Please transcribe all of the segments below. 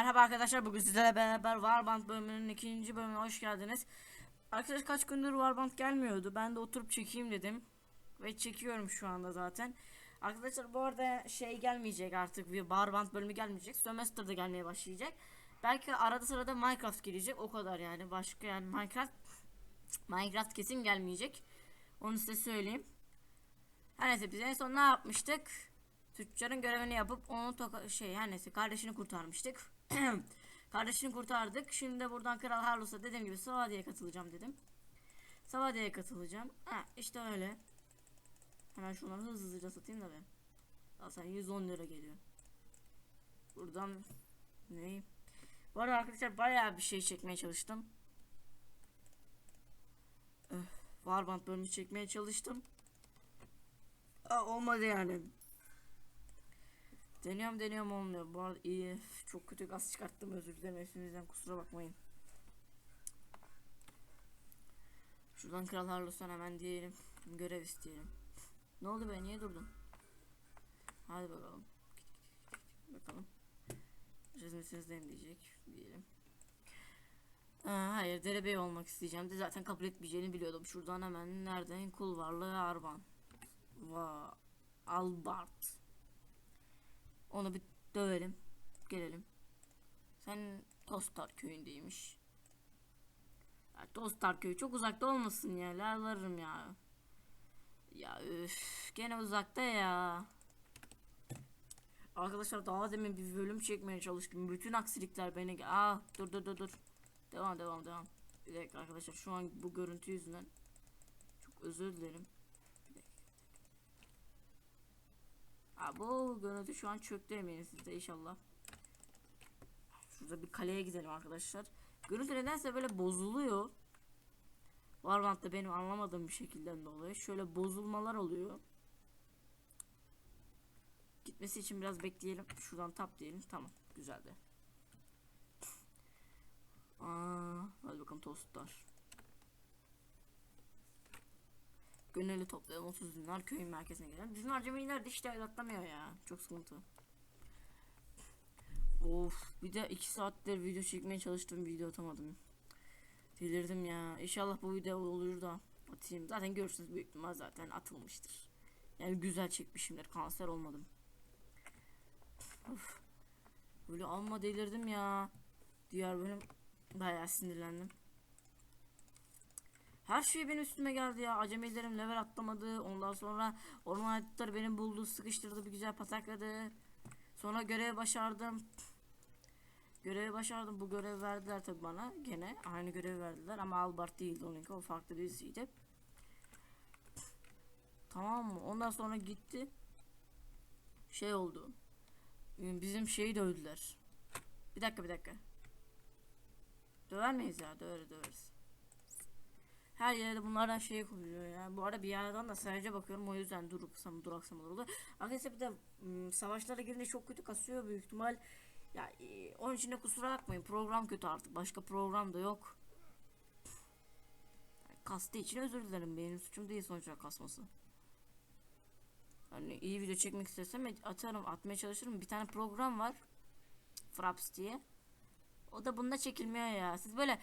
Merhaba arkadaşlar bugün sizlerle beraber Warband bölümünün ikinci bölümüne hoş geldiniz. Arkadaşlar kaç gündür Warband gelmiyordu. Ben de oturup çekeyim dedim. Ve çekiyorum şu anda zaten. Arkadaşlar bu arada şey gelmeyecek artık bir Warband bölümü gelmeyecek. Sömestr'da gelmeye başlayacak. Belki arada sırada Minecraft gelecek o kadar yani. Başka yani Minecraft Minecraft kesin gelmeyecek. Onu size söyleyeyim. Her neyse biz en son ne yapmıştık? Tüccarın görevini yapıp onu toka şey her neyse kardeşini kurtarmıştık. kardeşini kurtardık. Şimdi de buradan Kral Harlus'a dediğim gibi Savadiye'ye katılacağım dedim. Savadiye'ye katılacağım. Ha işte öyle. Hemen şunları hızlı hızlıca satayım da ben. Zaten 110 lira geliyor. Buradan ne? Bu arada arkadaşlar bayağı bir şey çekmeye çalıştım. Öf, Warband bölümü çekmeye çalıştım. Aa, olmadı yani. Deniyorum deniyorum olmuyor. Bu arada iyi. Çok kötü gaz çıkarttım özür dilerim. Hepinizden kusura bakmayın. Şuradan Kral Harlos'tan hemen diyelim. Görev isteyelim. Ne oldu be niye durdun? Hadi bakalım. Bakalım. Hizmetinizdeyim diyecek. Diyelim. Aa, hayır derebey olmak isteyeceğim de zaten kabul etmeyeceğini biliyordum. Şuradan hemen nereden kul varlığı Arban. Va Albart. Onu bir dövelim. Gelelim. Sen Tostar köyündeymiş. Ya Tostar köyü çok uzakta olmasın ya. Lallarım ya. Ya üf, gene uzakta ya. Arkadaşlar daha demin bir bölüm çekmeye çalıştım. Bütün aksilikler beni... Aa dur dur dur dur. Devam devam devam. Bir dakika arkadaşlar şu an bu görüntü yüzünden çok özür dilerim. Ha, bu görüntü şu an çöktü eminim sizde inşallah. Şurada bir kaleye gidelim arkadaşlar. Görüntü nedense böyle bozuluyor. Warband'da benim anlamadığım bir şekilde dolayı şöyle bozulmalar oluyor. Gitmesi için biraz bekleyelim. Şuradan tap diyelim. Tamam. Güzeldi. Aa, hadi bakalım tostlar. Gönüllü toplayalım 30 dinar köyün merkezine gelelim. Bizim acemiler de işte atlamıyor ya. Çok sıkıntı. Of bir de 2 saattir video çekmeye çalıştım video atamadım. Delirdim ya. İnşallah bu video olur da atayım. Zaten görürsünüz büyük ihtimal zaten atılmıştır. Yani güzel çekmişimdir. Kanser olmadım. Of. Böyle alma delirdim ya. Diğer bölüm bayağı sinirlendim. Her şey benim üstüme geldi ya. Acemilerim level atlamadı. Ondan sonra orman hayatları beni buldu, sıkıştırdı, bir güzel patakladı. Sonra görev başardım. Görevi başardım. Bu görev verdiler tabi bana. Gene aynı görev verdiler ama Albert değildi onunki. O farklı birisiydi. Tamam mı? Ondan sonra gitti. Şey oldu. Bizim şeyi dövdüler. Bir dakika bir dakika. Döver miyiz ya? Döveriz döveriz. Her yerde bunlardan şey koyuyor ya. Bu arada bir yerden de sadece bakıyorum o yüzden duruksam duraksamalar oldu. Arkadaşlar bir de savaşlara girince çok kötü kasıyor büyük ihtimal. Ya e, onun için de kusura bakmayın. Program kötü artık. Başka program da yok. Kastığı için özür dilerim. Benim suçum değil sonuçta kasması. Hani iyi video çekmek istesem atarım, atmaya çalışırım. Bir tane program var. Fraps diye. O da bunda çekilmiyor ya. Siz böyle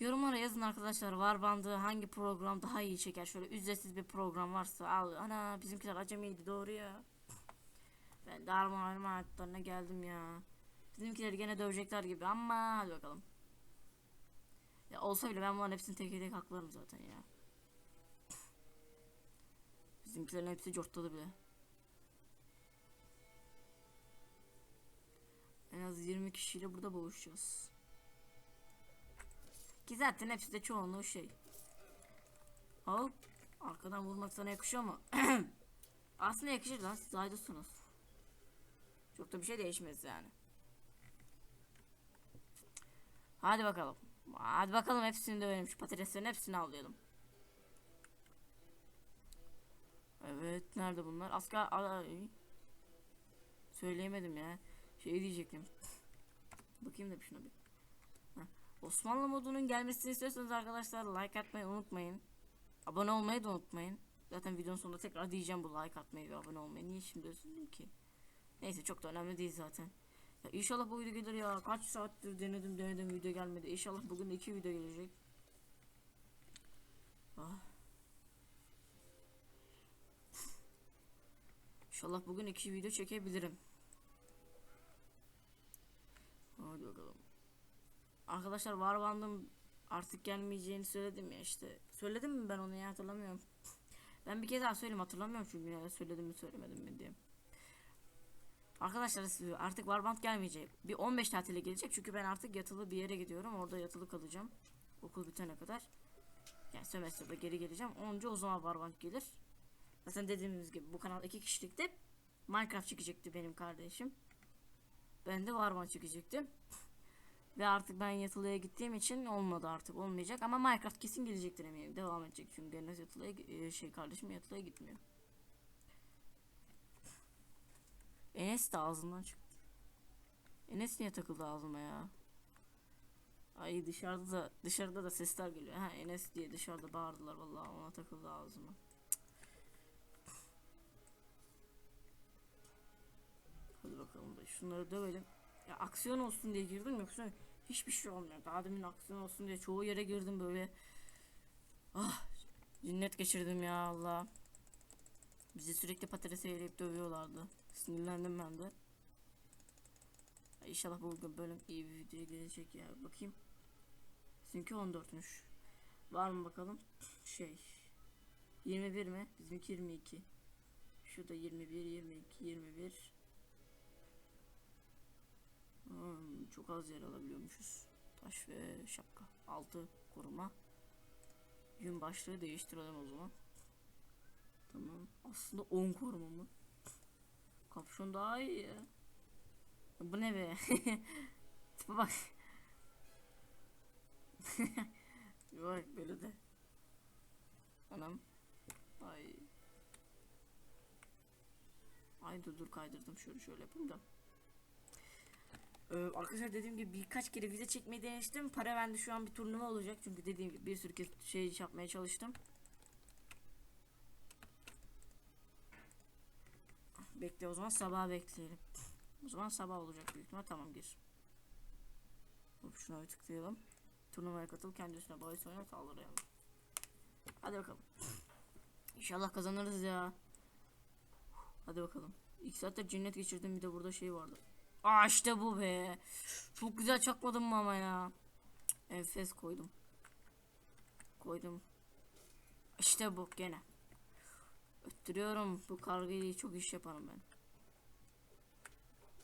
Yorumlara yazın arkadaşlar. Var bandı hangi program daha iyi çeker? Şöyle ücretsiz bir program varsa al. Ana bizimkiler acemiydi. Doğru ya. Ben de arma arma hayatlarına geldim ya. Bizimkileri gene dövecekler gibi. Ama hadi bakalım. Ya olsa bile ben bunların hepsini tek tek haklarım zaten ya. Bizimkilerin hepsi cortladı bile. En az 20 kişiyle burada boğuşacağız ki zaten hepsi de çoğunluğu şey. Hop. Arkadan vurmak sana yakışıyor mu? Aslında yakışır lan siz aydısınız. Çok da bir şey değişmez yani. Hadi bakalım. Hadi bakalım hepsini dövelim. Şu patateslerin hepsini avlayalım. Evet nerede bunlar? Asker ay. Söyleyemedim ya. Şey diyecektim. Bakayım da bir şuna bir. Osmanlı modunun gelmesini istiyorsanız arkadaşlar like atmayı unutmayın. Abone olmayı da unutmayın. Zaten videonun sonunda tekrar diyeceğim bu like atmayı ve abone olmayı. Niye şimdi üzüldüm ki? Neyse çok da önemli değil zaten. Ya inşallah bu video gelir ya. Kaç saattir denedim denedim video gelmedi. İnşallah bugün iki video gelecek. Ah. İnşallah bugün iki video çekebilirim. Hadi bakalım. Arkadaşlar Warbandım artık gelmeyeceğini söyledim ya işte. Söyledim mi ben onu ya hatırlamıyorum. Ben bir kez daha söyleyeyim hatırlamıyorum çünkü ya söyledim mi söylemedim mi diye. Arkadaşlar artık Warband gelmeyecek. Bir 15 tatile gelecek çünkü ben artık yatılı bir yere gidiyorum. Orada yatılı kalacağım. Okul bitene kadar. Yani sömestrde geri geleceğim. Onca o zaman Warband gelir. Zaten dediğimiz gibi bu kanal iki kişilikti. Minecraft çekecekti benim kardeşim. Ben de Warband çekecektim. Ve artık ben yatılıya gittiğim için olmadı artık olmayacak ama Minecraft kesin gelecektir eminim devam edecek çünkü Enes yatılıya e, şey kardeşim yatılıya gitmiyor. Enes de ağzından çıktı. Enes niye takıldı ağzıma ya? Ay dışarıda da dışarıda da sesler geliyor. Ha Enes diye dışarıda bağırdılar vallahi ona takıldı ağzıma. Hadi bakalım da şunları dövelim. Ya aksiyon olsun diye girdim yoksa hiçbir şey olmuyor. Daha demin aksiyon olsun diye çoğu yere girdim böyle. Ah cinnet geçirdim ya Allah. Bizi sürekli patates eğleyip dövüyorlardı. Sinirlendim ben de. İnşallah bu bölüm iyi bir video gelecek ya. Bakayım. Sizinki 14'müş. Var mı bakalım? Şey. 21 mi? Bizimki 22. Şu da 21, 22, 21. çok az yer alabiliyormuşuz. Taş ve şapka. Altı koruma. Yün başlığı değiştirelim o zaman. Tamam. Aslında 10 koruma mı? Kapşon daha iyi ya. Bu ne be? Bak. Yok böyle de. Anam. Ay. Ay dur dur kaydırdım şöyle şöyle yapayım da. Ee, arkadaşlar dediğim gibi birkaç kere vize çekmeyi denemiştim. Para bende şu an bir turnuva olacak. Çünkü dediğim gibi bir sürü kez şey yapmaya çalıştım. Bekle o zaman sabah bekleyelim. O zaman sabah olacak büyük ihtimal. Tamam gir. Hop şuna bir tıklayalım. Turnuvaya katıl kendisine bahis oyna saldıralım. Hadi bakalım. İnşallah kazanırız ya. Hadi bakalım. İlk saatte cennet geçirdim bir de burada şey vardı. Aa işte bu be. Çok güzel çakmadım mı ama ya. Enfes koydum. Koydum. İşte bu gene. Öttürüyorum. Bu kargayı çok iş yaparım ben.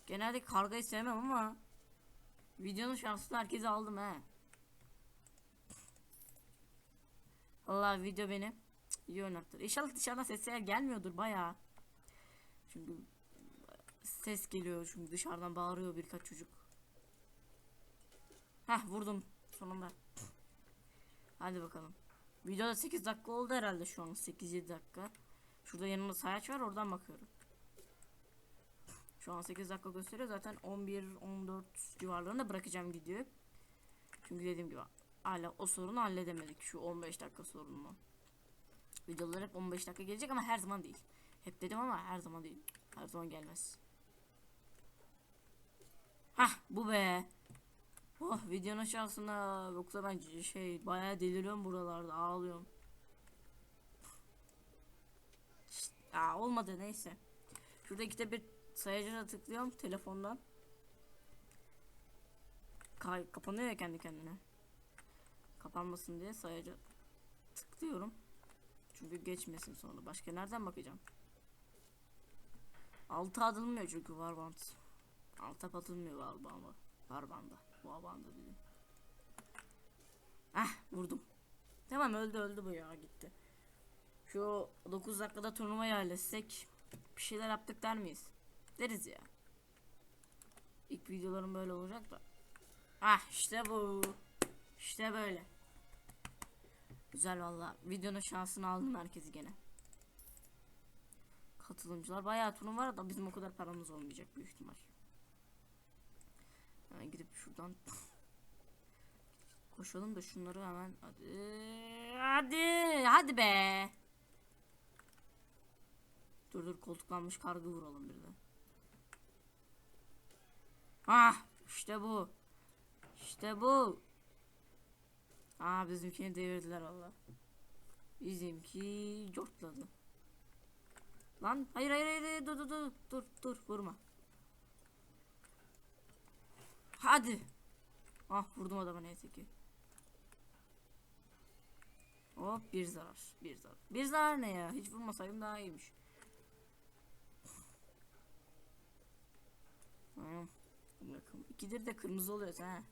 Genelde kargayı sevmem ama videonun şansını herkese aldım he. Allah video beni iyi oynattır. İnşallah dışarıdan sesler gelmiyordur bayağı. Çünkü ses geliyor çünkü dışarıdan bağırıyor birkaç çocuk. Heh vurdum sonunda. Hadi bakalım. Videoda 8 dakika oldu herhalde şu an 8-7 dakika. Şurada yanımda sayaç var oradan bakıyorum. Şu an 8 dakika gösteriyor zaten 11-14 civarlarında bırakacağım videoyu. Çünkü dediğim gibi hala o sorunu halledemedik şu 15 dakika sorununu. Videolar hep 15 dakika gelecek ama her zaman değil. Hep dedim ama her zaman değil. Her zaman gelmez. Hah bu be. Oh videonun şansına yoksa ben şey bayağı deliriyorum buralarda ağlıyorum. Aa olmadı neyse. Şurada ikide bir sayacına tıklıyorum telefondan. Kay kapanıyor ya kendi kendine. Kapanmasın diye sayacı tıklıyorum. Çünkü geçmesin sonra. Başka nereden bakacağım? Altı atılmıyor çünkü var bant. Alta atılmıyor var banda. Var banda. Bu banda dedim. Ah vurdum. Tamam öldü öldü bu ya gitti. Şu 9 dakikada turnuvayı halletsek bir şeyler yaptık der miyiz? Deriz ya. İlk videolarım böyle olacak da. Ah işte bu. İşte böyle. Güzel valla. Videonun şansını aldım herkesi gene. Katılımcılar bayağı turnuva da bizim o kadar paramız olmayacak büyük ihtimal. Hemen gidip şuradan koşalım da şunları hemen hadi hadi hadi be. Dur dur koltuklanmış kargı vuralım bir de. Ah işte bu. İşte bu. Aa bizimkini devirdiler valla. Bizimki cortladı. Lan hayır hayır, hayır dur dur dur dur dur vurma. Hadi. Ah vurdum adama neyse ki. Hop bir zarar bir zarar. Bir zarar ne ya hiç vurmasaydım daha iyiymiş. Tamam. Bakın ikidir de kırmızı oluyor ha.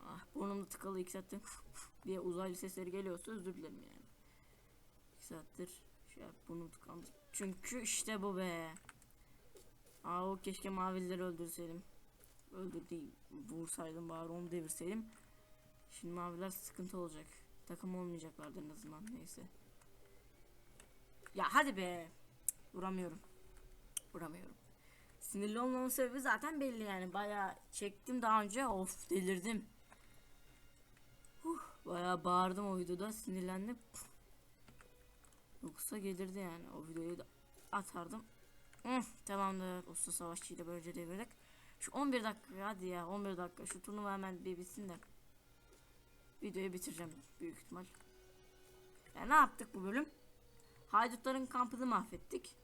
Ah burnumda tıkalı iki saattir diye uzaylı sesleri geliyorsa özür dilerim yani. İki saattir şey burnum tıkandı. Çünkü işte bu be. Aa o keşke mavileri öldürseydim. Öldür değil. Vursaydım bari onu devirseydim. Şimdi maviler sıkıntı olacak. Takım olmayacaklardı en azından neyse. Ya hadi be. Vuramıyorum. Vuramıyorum. Sinirli olmamın sebebi zaten belli yani. Bayağı çektim daha önce. Of delirdim. Huh, bayağı bağırdım o videoda. Sinirlendim. Yoksa gelirdi yani. O videoyu da atardım. Hı, tamamdır. Usta savaşçıyla böylece devirdik. Şu 11 dakika hadi ya 11 dakika. Şu turnuva hemen bir bitsin de. Videoyu bitireceğim büyük ihtimal. Ya ne yaptık bu bölüm? Haydutların kampını mahvettik.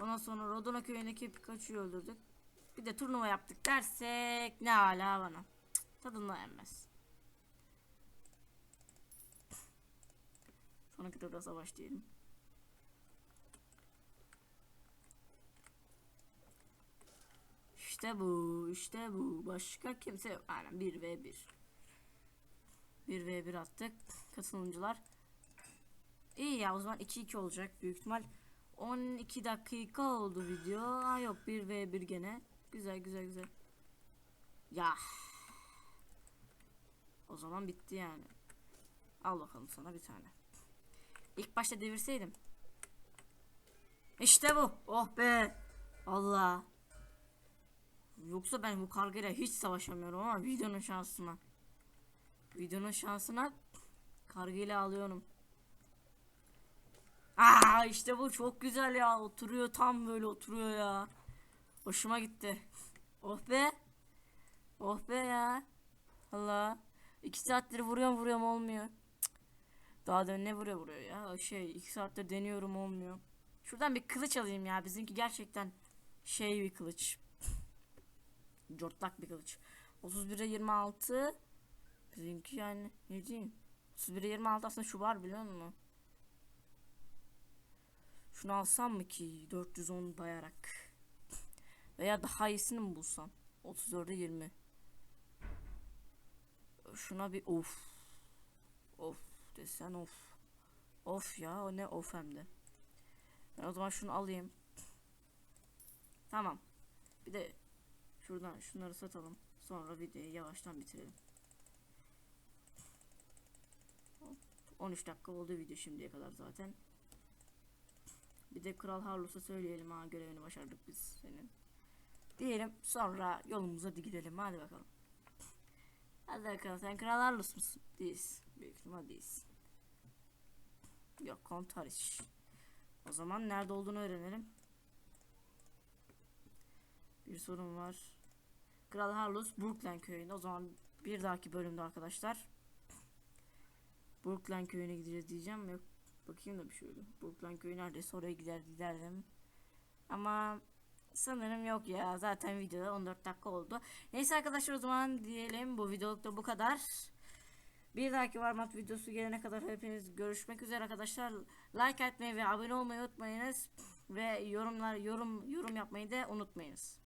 Ondan sonra Rodona köyündeki Pikachu'yu öldürdük. Bir de turnuva yaptık dersek ne hala bana. Cık, Tadında yenmez. Sonraki turda savaş diyelim. İşte bu, işte bu. Başka kimse yok. Aynen 1 v 1. 1 v 1 attık. Katılımcılar. İyi ya o zaman 2-2 olacak büyük ihtimal. 12 dakika oldu video. Aa yok 1 v 1 gene. Güzel güzel güzel. Ya. O zaman bitti yani. Al bakalım sana bir tane. İlk başta devirseydim. İşte bu. Oh be. Allah. Yoksa ben bu kargayla hiç savaşamıyorum ama videonun şansına. Videonun şansına kargayla alıyorum. Aa işte bu çok güzel ya. Oturuyor tam böyle oturuyor ya. Hoşuma gitti. Oh be. Oh be ya. Allah. İki saattir vuruyorum vuruyorum olmuyor. Daha da ne vuruyor vuruyor ya. Şey iki saattir deniyorum olmuyor. Şuradan bir kılıç alayım ya. Bizimki gerçekten şey bir kılıç. Cortlak bir kılıç. 31'e 26. Bizimki yani ne diyeyim. 31'e 26 aslında şu var biliyor musun? Şunu alsam mı ki 410 bayarak. Veya daha iyisini mi bulsam? 34'e 20. Şuna bir of. Of desen of. Of ya o ne of hem de. Ben o zaman şunu alayım. Tamam. Bir de şuradan şunları satalım. Sonra videoyu yavaştan bitirelim. 13 dakika oldu video şimdiye kadar zaten. Bir de Kral Harlus'a söyleyelim ha görevini başardık biz senin. Diyelim sonra yolumuza gidelim hadi bakalım. Hadi bakalım sen Kral Harlus musun? Değilsin. Büyük ihtimal değilsin. Yok Kont hariç. O zaman nerede olduğunu öğrenelim. Bir sorun var. Kral Harlus Brookland köyünde. O zaman bir dahaki bölümde arkadaşlar. Brookland köyüne gideceğiz diyeceğim. Yok bakayım da bir şöyle. Brookland köyü neredeyse oraya gider giderdim. Ama sanırım yok ya. Zaten videoda 14 dakika oldu. Neyse arkadaşlar o zaman diyelim bu videoluk da bu kadar. Bir dahaki Warmat videosu gelene kadar hepiniz görüşmek üzere arkadaşlar. Like atmayı ve abone olmayı unutmayınız ve yorumlar yorum yorum yapmayı da unutmayınız.